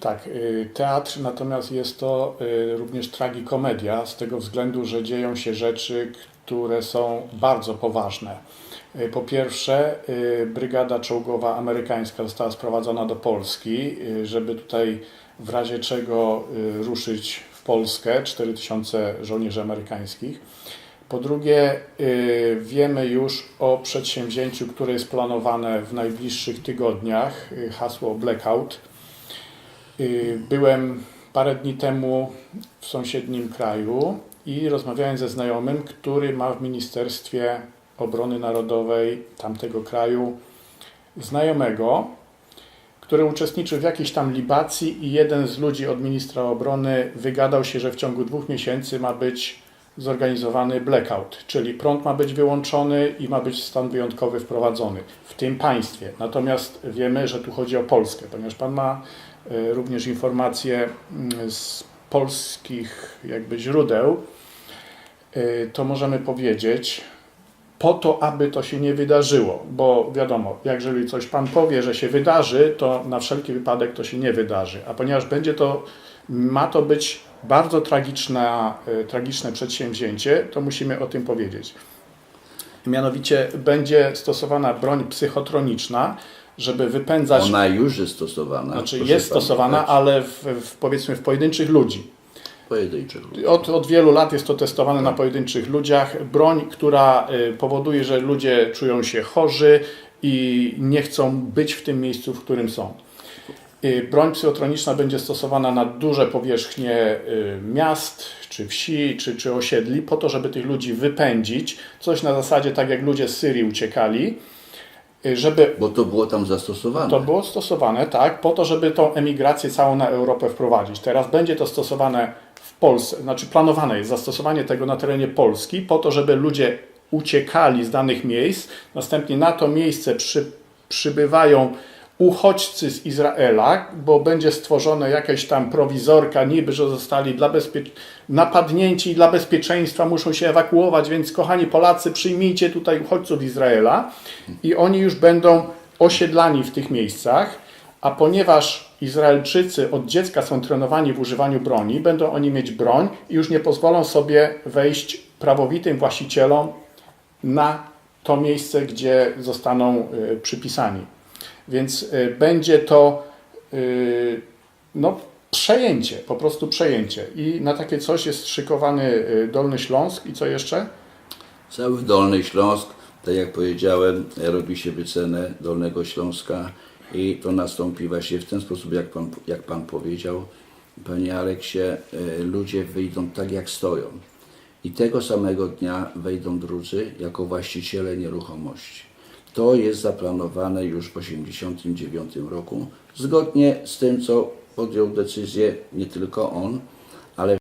Tak, y, teatr natomiast jest to y, również tragikomedia z tego względu, że dzieją się rzeczy, które są bardzo poważne. Y, Po pierwsze, brygada czołgowa amerykańska została sprowadzona do Polski, żeby tutaj w razie czego ruszyć w Polskę 4000 żołnierzy amerykańskich. Po drugie, wiemy już o przedsięwzięciu, które jest planowane w najbliższych tygodniach, hasło Blackout. Y, Byłem parę dni temu w sąsiednim kraju i rozmawiałem ze znajomym, który ma w Ministerstwie Obrony Narodowej tamtego kraju znajomego, który uczestniczył w jakiejś tam libacji i jeden z ludzi od ministra obrony wygadał się, że w ciągu dwóch miesięcy ma być zorganizowany blackout, czyli prąd ma być wyłączony i ma być stan wyjątkowy wprowadzony w tym państwie. Natomiast wiemy, że tu chodzi o Polskę, ponieważ Pan ma e, również informacje mm, z polskich jakby źródeł, e, to możemy powiedzieć, po to, aby to się nie wydarzyło, bo wiadomo, jak jeżeli coś Pan powie, że się wydarzy, to na wszelki wypadek to się nie wydarzy, a ponieważ będzie to, ma to być bardzo tragiczna, e, tragiczne przedsięwzięcie, to musimy o tym powiedzieć. Mianowicie będzie stosowana broń psychotroniczna, żeby wypędzać, Ona już jest stosowana. znaczy jest stosowana, ale w, w, powiedzmy w pojedynczych ludzi. Pojedynczych ludzi. Od, od wielu lat jest to testowane na pojedynczych ludziach. Broń, która y, powoduje, że ludzie czują się chorzy i nie chcą być w tym miejscu, w którym są. Y, Broń psychotroniczna będzie stosowana na duże powierzchnie y, miast, czy wsi, czy, czy osiedli, po to, żeby tych ludzi wypędzić. Coś na zasadzie tak, jak ludzie z Syrii uciekali, żeby Bo to było tam zastosowane. to było stosowane, tak, po to, żeby tą emigrację całą na Europę wprowadzić. Teraz będzie to stosowane w Polsce, znaczy planowane jest zastosowanie tego na terenie Polski, po to, żeby ludzie uciekali z danych miejsc. Następnie na to miejsce przy, przybywają uchodźcy z Izraela, bo będzie stworzone jakaś tam prowizorka, niby, że zostali dla napadnięci i dla bezpieczeństwa muszą się ewakuować, więc kochani Polacy, przyjmijcie tutaj uchodźców Izraela i oni już będą osiedlani w tych miejscach, a ponieważ Izraelczycy od dziecka są trenowani w używaniu broni, będą oni mieć broń i już nie pozwolą sobie wejść prawowitym właścicielom na to miejsce, gdzie zostaną y, przypisani. Więc y, będzie to y, no, przejęcie, po prostu przejęcie. I na takie coś jest szykowany Dolny Śląsk i co jeszcze? Cały Dolny Śląsk, tak jak powiedziałem, robi się wycenę Dolnego Śląska i to nastąpi właśnie w ten sposób, jak pan, jak pan powiedział. Panie Aleksie, e, ludzie wyjdą tak jak stoją. I tego samego dnia wejdą drudzy jako właściciele nieruchomości. To jest zaplanowane już w 1989 roku, zgodnie z tym, co podjął decyzję nie tylko on,